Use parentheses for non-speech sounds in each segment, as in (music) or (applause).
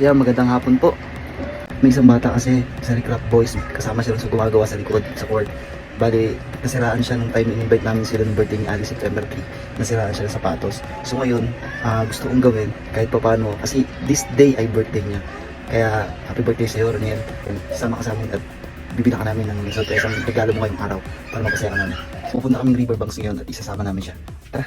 Yeah, magandang hapon po. May isang bata kasi sa Recraft Boys, kasama siya sa gumagawa sa likod, sa court. Bali, nasiraan siya nung time in-invite namin sila ng birthday ni Ali September 3. Nasiraan siya ng sapatos. So ngayon, ah, gusto kong gawin kahit pa paano. Kasi this day ay birthday niya. Kaya happy birthday sa'yo, Roniel. Sama ka sa amin at bibila ka namin ng surprise ang regalo mo ngayong araw para mapasaya ka namin. Pupunta kaming Riverbanks ngayon at isasama namin siya. Tara!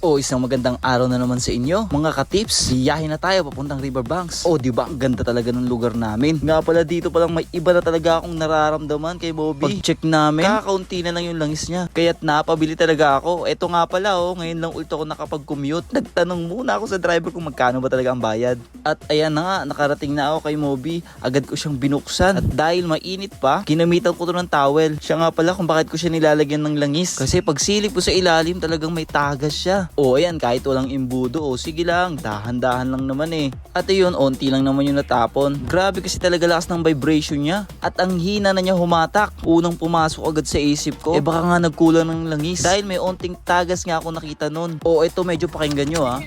O isang magandang araw na naman sa inyo. Mga ka-tips, biyahe na tayo papuntang Riverbanks. O di ba ang ganda talaga ng lugar namin. Nga pala dito palang may iba na talaga akong nararamdaman kay Bobby. Pag-check namin, kakaunti na lang yung langis niya. Kaya't napabili talaga ako. Eto nga pala oh, ngayon lang ulit ako nakapag-commute. Nagtanong muna ako sa driver kung magkano ba talaga ang bayad. At ayan na nga, nakarating na ako kay Moby. Agad ko siyang binuksan. At dahil mainit pa, ginamitan ko to ng towel. Siya nga pala kung bakit ko siya nilalagyan ng langis. Kasi pag silip ko sa ilalim, talagang may tagas siya. O ayan, kahit walang imbudo, o sige lang, dahan-dahan lang naman eh. At ayun, onti lang naman yung natapon. Grabe kasi talaga lakas ng vibration niya. At ang hina na niya humatak. Unang pumasok agad sa isip ko, eh baka nga nagkulang ng langis. Dahil may onting tagas nga ako nakita nun. O ito, medyo pakinggan nyo ah.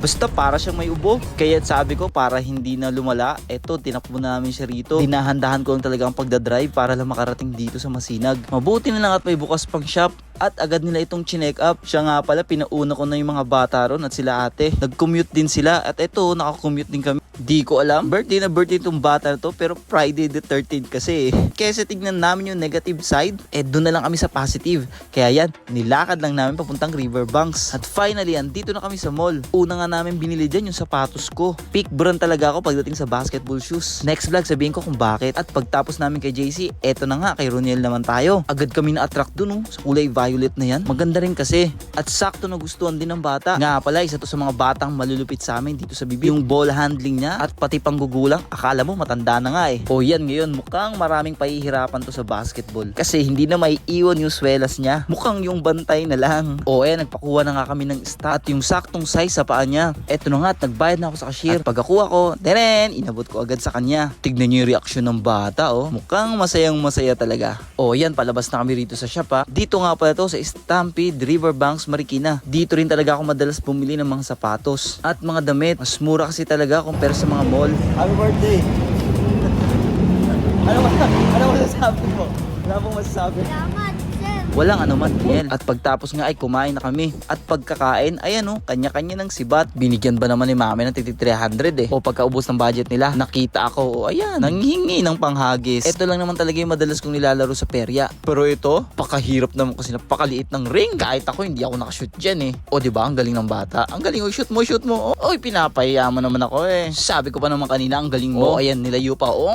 Basta para siyang may ubo. Kaya sabi ko para hindi na lumala, eto tinakbo na namin siya rito. Dinahandahan ko lang talaga ang pagdadrive para lang makarating dito sa Masinag. Mabuti na lang at may bukas pang shop at agad nila itong chinek up. Siya nga pala, pinauna ko na yung mga bata ron at sila ate. Nag-commute din sila at eto, nakakommute din kami. Di ko alam, birthday na birthday itong bata na to pero Friday the 13th kasi eh. Kesa tignan namin yung negative side, eh doon na lang kami sa positive. Kaya yan, nilakad lang namin papuntang Riverbanks. At finally, andito na kami sa mall. Una nga namin binili dyan yung sapatos ko. Peak brand talaga ako pagdating sa basketball shoes. Next vlog, sabihin ko kung bakit. At pagtapos namin kay JC, eto na nga, kay Roniel naman tayo. Agad kami na-attract dun oh, sa kulay violet na yan. Maganda rin kasi. At sakto na gustuhan din ng bata. Nga pala, isa to sa mga batang malulupit sa amin dito sa bibig. Yung ball handling niya at pati panggugulang, akala mo matanda na nga eh. O yan ngayon, mukhang maraming pahihirapan to sa basketball. Kasi hindi na may iwan yung swelas niya. Mukhang yung bantay na lang. O eh, nagpakuha na nga kami ng stat. At yung saktong size sa paa niya. Eto na nga, at nagbayad na ako sa cashier. At pagkakuha ko, teren, inabot ko agad sa kanya. Tignan niyo yung reaksyon ng bata oh. Mukhang masayang masaya talaga. O yan, palabas na kami rito sa shop ha. Dito nga pala to sa Stampede Riverbanks, Marikina. Dito rin talaga ako madalas bumili ng mga sapatos at mga damit. Mas mura kasi talaga compare sa mga mall. Happy birthday! ano ba? (laughs) Ano masasabi mo? Wala pong masasabi. Salamat. Walang anuman, Daniel. At pagtapos nga ay kumain na kami. At pagkakain, ayan o, kanya-kanya ng sibat. Binigyan ba naman ni mami ng titi 300 eh. O pagkaubos ng budget nila, nakita ako, o ayan, nanghingi ng panghagis. Ito lang naman talaga yung madalas kong nilalaro sa perya. Pero ito, pakahirap naman kasi napakaliit ng ring. Kahit ako, hindi ako nakashoot dyan eh. O di ba ang galing ng bata. Ang galing, o shoot mo, shoot mo. O, oy, pinapahiya mo naman ako eh. Sabi ko pa naman kanina, ang galing mo. O, ayan, nilayo pa. O,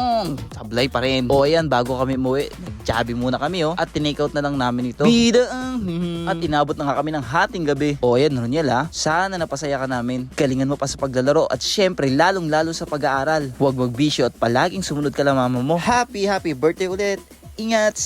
sablay pa rin. O, ayan, bago kami umuwi, nagjabi muna kami oh. At tinake out na lang namin ito. Bida ang At inabot na nga kami ng hating gabi. O ayan, Roniel ha. Sana napasaya ka namin. Galingan mo pa sa paglalaro at syempre lalong lalo sa pag-aaral. Huwag magbisyo at palaging sumunod ka lang mama mo. Happy, happy birthday ulit. Ingat!